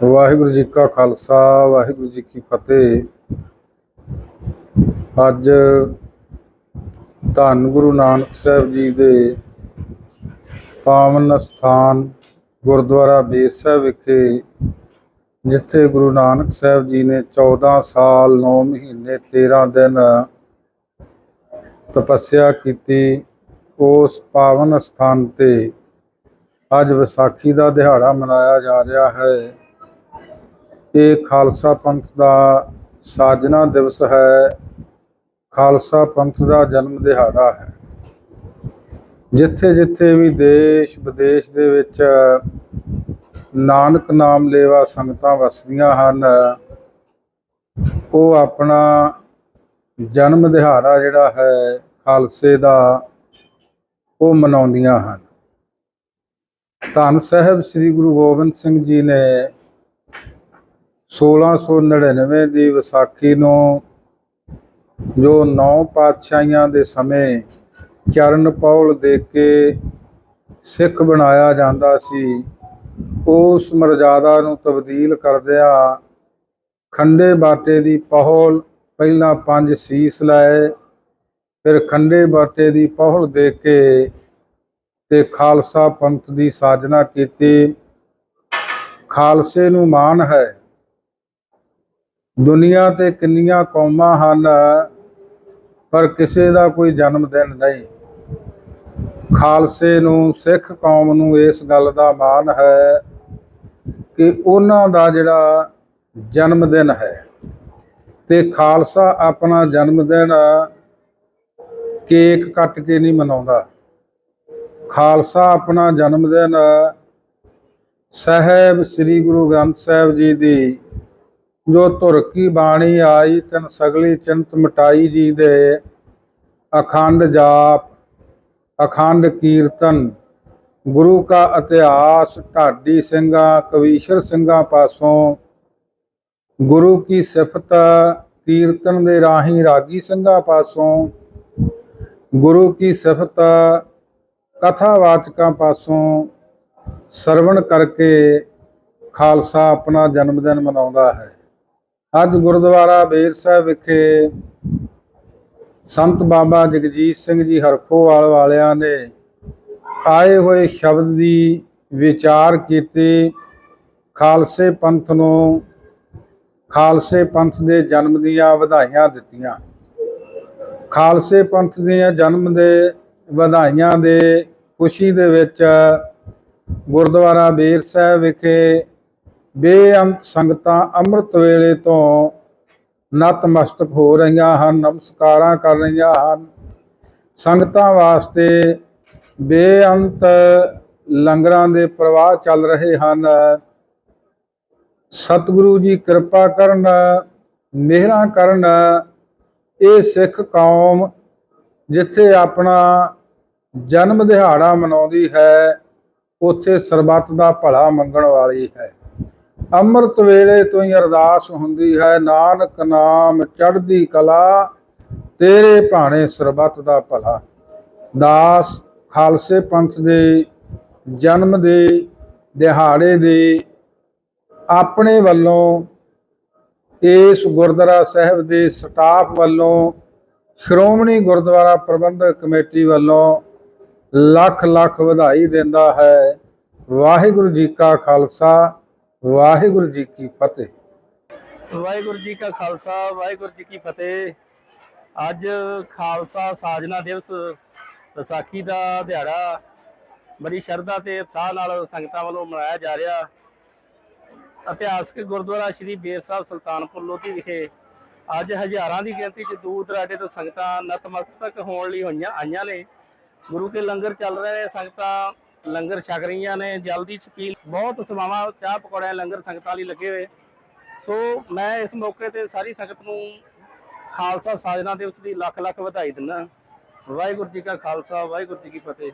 ਵਾਹਿਗੁਰੂ ਜੀ ਕਾ ਖਾਲਸਾ, ਵਾਹਿਗੁਰੂ ਜੀ ਕੀ ਫਤਿਹ। ਅੱਜ ਧੰਨ ਗੁਰੂ ਨਾਨਕ ਸਾਹਿਬ ਜੀ ਦੇ ਪਾਵਨ ਸਥਾਨ ਗੁਰਦੁਆਰਾ ਬੇਰ ਸਾਹਿਬ ਵਿਖੇ, ਜਿੱਥੇ ਗੁਰੂ ਨਾਨਕ ਸਾਹਿਬ ਜੀ ਨੇ 14 ਸਾਲ 9 ਮਹੀਨੇ 13 ਦਿਨ ਤਪੱਸਿਆ ਕੀਤੀ, ਉਸ ਪਾਵਨ ਸਥਾਨ ਤੇ ਅੱਜ ਵਿਸਾਖੀ ਦਾ ਦਿਹਾੜਾ ਮਨਾਇਆ ਜਾ ਰਿਹਾ ਹੈ। ਇਹ ਖਾਲਸਾ ਪੰਥ ਦਾ ਸਾਜਨਾ ਦਿਵਸ ਹੈ। ਖਾਲਸਾ ਪੰਥ ਦਾ ਜਨਮ ਦਿਹਾੜਾ ਹੈ। ਜਿੱਥੇ ਜਿੱਥੇ ਵੀ ਦੇਸ਼ ਵਿਦੇਸ਼ ਦੇ ਵਿੱਚ ਨਾਨਕ ਨਾਮ ਲੇਵਾ ਸੰਗਤਾਂ ਵਸਦੀਆਂ ਹਨ, ਉਹ ਆਪਣਾ ਜਨਮ ਦਿਹਾੜਾ ਜਿਹੜਾ ਹੈ ਖਾਲਸੇ ਦਾ, ਉਹ ਮਨਾਉਂਦੀਆਂ ਹਨ। ਧੰਨ ਸਾਹਿਬ ਸ੍ਰੀ ਗੁਰੂ ਗੋਬਿੰਦ ਸਿੰਘ ਜੀ ਨੇ 1699 ਦੀ ਵਿਸਾਖੀ ਨੂੰ ਜੋ ਨੌ ਪਾਤਸ਼ਾਹੀਆਂ ਦੇ ਸਮੇਂ ਚਰਨ ਪੌਲ ਦੇ ਕੇ ਸਿੱਖ ਬਣਾਇਆ ਜਾਂਦਾ ਸੀ ਉਸ ਮਰਜ਼ਾਦਾ ਨੂੰ ਤਬਦੀਲ ਕਰਦਿਆਂ ਖੰਡੇ ਬਾਟੇ ਦੀ ਪਹੁਲ ਪਹਿਲਾਂ ਪੰਜ ਸੀਸ ਲਾਏ, ਫਿਰ ਖੰਡੇ ਬਾਟੇ ਦੀ ਪਹੁਲ ਦੇ ਕੇ ਤੇ ਖਾਲਸਾ ਪੰਥ ਦੀ ਸਾਜਨਾ ਕੀਤੀ। ਖਾਲਸੇ ਨੂੰ ਮਾਣ ਹੈ। ਦੁਨੀਆ ਤੇ ਕਿੰਨੀਆਂ ਕੌਮਾਂ ਹਨ, ਪਰ ਕਿਸੇ ਦਾ ਕੋਈ ਜਨਮ ਦਿਨ ਨਹੀਂ। ਖਾਲਸੇ ਨੂੰ, ਸਿੱਖ ਕੌਮ ਨੂੰ ਇਸ ਗੱਲ ਦਾ ਮਾਣ ਹੈ ਕਿ ਉਹਨਾਂ ਦਾ ਜਿਹੜਾ ਜਨਮ ਦਿਨ ਹੈ ਤੇ ਖਾਲਸਾ ਆਪਣਾ ਜਨਮ ਦਿਨ ਕੇਕ ਕੱਟ ਕੇ ਨਹੀਂ ਮਨਾਉਂਦਾ। ਖਾਲਸਾ ਆਪਣਾ ਜਨਮ ਦਿਨ ਸਾਹਿਬ ਸ੍ਰੀ ਗੁਰੂ ਗ੍ਰੰਥ ਸਾਹਿਬ ਜੀ ਦੀ ਜੋ ਧੁਰ ਕੀ ਬਾਣੀ ਆਈ, ਤਨ ਸਗਲੀ ਚਿੰਤ ਮਟਾਈ ਜੀ ਦੇ ਅਖੰਡ ਜਾਪ, ਅਖੰਡ ਕੀਰਤਨ, ਗੁਰੂ ਕਾ ਇਤਿਹਾਸ, ਢਾਡੀ ਸਿੰਘਾਂ, ਕਵੀਸ਼ਰ ਸਿੰਘਾਂ ਪਾਸੋਂ। ਗੁਰੂ ਕੀ ਸਿਫਤ, ਕੀਰਤਨ ਦੇ ਰਾਹੀਂ ਰਾਗੀ ਸਿੰਘਾਂ ਪਾਸੋਂ। ਗੁਰੂ ਕੀ ਸਿਫਤ ਕਥਾਵਾਚਕਾਂ ਪਾਸੋਂ। ਸਰਵਣ ਕਰਕੇ ਖਾਲਸਾ ਆਪਣਾ ਜਨਮ ਦਿਨ ਮਨਾਉਂਦਾ ਹੈ। ਅੱਜ ਗੁਰਦੁਆਰਾ ਬੇਰ ਸਾਹਿਬ ਵਿਖੇ ਸੰਤ ਬਾਬਾ ਜਗਜੀਤ ਸਿੰਘ ਜੀ ਹਰਖੋਵਾਲ ਵਾਲਿਆਂ ਨੇ ਆਏ ਹੋਏ ਸ਼ਬਦ ਦੀ ਵਿਚਾਰ ਕੀਤੀ। ਖਾਲਸੇ ਪੰਥ ਨੂੰ, ਖਾਲਸੇ ਪੰਥ ਦੇ ਜਨਮ ਦੀਆਂ ਵਧਾਈਆਂ ਦਿੱਤੀਆਂ। ਖਾਲਸੇ ਪੰਥ ਦੀਆਂ ਜਨਮ ਦੇ ਵਧਾਈਆਂ ਦੇ ਖੁਸ਼ੀ ਦੇ ਵਿੱਚ ਗੁਰਦੁਆਰਾ ਬੇਰ ਸਾਹਿਬ ਵਿਖੇ ਬੇਅੰਤ ਸੰਗਤਾਂ ਅੰਮ੍ਰਿਤ ਵੇਲੇ ਤੋਂ ਨਤਮਸਤਕ ਹੋ ਰਹੀਆਂ ਹਨ, ਨਮਸਕਾਰਾਂ ਕਰ ਰਹੀਆਂ ਹਨ। ਸੰਗਤਾਂ ਵਾਸਤੇ ਬੇਅੰਤ ਲੰਗਰਾਂ ਦੇ ਪ੍ਰਵਾਹ ਚੱਲ ਰਹੇ ਹਨ। ਸਤਿਗੁਰੂ ਜੀ ਕਿਰਪਾ ਕਰਨ, ਮਿਹਰਾਂ ਕਰਨ, ਇਹ ਸਿੱਖ ਕੌਮ ਜਿੱਥੇ ਆਪਣਾ ਜਨਮ ਦਿਹਾੜਾ ਮਨਾਉਂਦੀ ਹੈ, ਉੱਥੇ ਸਰਬੱਤ ਦਾ ਭਲਾ ਮੰਗਣ ਵਾਲੀ ਹੈ। ਅੰਮ੍ਰਿਤ ਵੇਲੇ ਤੋਂ ਹੀ ਅਰਦਾਸ ਹੁੰਦੀ ਹੈ, ਨਾਨਕ ਨਾਮ ਚੜ੍ਹਦੀ ਕਲਾ, ਤੇਰੇ ਭਾਣੇ ਸਰਬੱਤ ਦਾ ਭਲਾ। ਦਾਸ ਖਾਲਸੇ ਪੰਥ ਦੇ, ਜਨਮ ਦੇ, ਦਿਹਾੜੇ ਦੇ, ਆਪਣੇ ਵੱਲੋਂ ਇਸ ਗੁਰਦੁਆਰਾ ਸਾਹਿਬ ਦੇ ਸਟਾਫ ਵੱਲੋਂ, ਸ਼੍ਰੋਮਣੀ ਗੁਰਦੁਆਰਾ ਪ੍ਰਬੰਧਕ ਕਮੇਟੀ ਵੱਲੋਂ ਲੱਖ ਲੱਖ ਵਧਾਈ ਦਿੰਦਾ ਹੈ। ਵਾਹਿਗੁਰੂ ਜੀ ਕਾ ਖਾਲਸਾ। ਵਾਹਿਗੁਰੂ ਜੀ ਕੀ ਫਤਿਹ। ਵਾਹਿਗੁਰੂ ਜੀ ਕਾ ਖਾਲਸਾ, ਵਾਹਿਗੁਰੂ ਜੀ ਕੀ ਫਤਿਹ। ਅੱਜ ਖਾਲਸਾ ਸਾਜਨਾ ਦਿਵਸ ਵਿਸਾਖੀ ਦਾ ਦਿਹਾੜਾ ਬੜੀ ਸ਼ਰਧਾ ਤੇ ਉਤਸ਼ਾਹ ਨਾਲ ਸੰਗਤਾਂ ਵੱਲੋਂ ਮਨਾਇਆ ਜਾ ਰਿਹਾ। ਇਤਿਹਾਸਕ ਗੁਰਦੁਆਰਾ ਸ੍ਰੀ ਬੇਰ ਸਾਹਿਬ ਸੁਲਤਾਨਪੁਰ ਲੋਧੀ ਵਿਖੇ ਅੱਜ ਹਜ਼ਾਰਾਂ ਦੀ ਗਿਣਤੀ 'ਚ ਦੂਰ ਦਰਾਡੇ ਤੋਂ ਸੰਗਤਾਂ ਨਤਮਸਤਕ ਹੋਣ ਲਈ ਹੋਈਆਂ ਆਈਆਂ ਨੇ। ਗੁਰੂ ਕੇ ਲੰਗਰ ਚੱਲ ਰਹੇ ਨੇ, ਸੰਗਤਾਂ ਲੰਗਰ ਛਕ ਰਹੀਆਂ ਨੇ, ਜਲਦੀ ਸ਼ਕੀਲ ਬਹੁਤ ਸਮਾਵਾਂ, ਚਾਹ ਪਕੌੜਿਆਂ, ਲੰਗਰ ਸੰਗਤਾਂ ਲਈ ਲੱਗੇ ਹੋਏ। ਸੋ ਮੈਂ ਇਸ ਮੌਕੇ ਤੇ ਸਾਰੀ ਸੰਗਤ ਨੂੰ ਖਾਲਸਾ ਸਾਜਨਾ ਦਿਵਸ ਦੀ ਲੱਖ ਲੱਖ ਵਧਾਈ ਦਿੰਦਾ। ਵਾਹਿਗੁਰੂ ਜੀ ਕਾ ਖਾਲਸਾ, ਵਾਹਿਗੁਰੂ ਜੀ ਕੀ ਫਤਿਹ।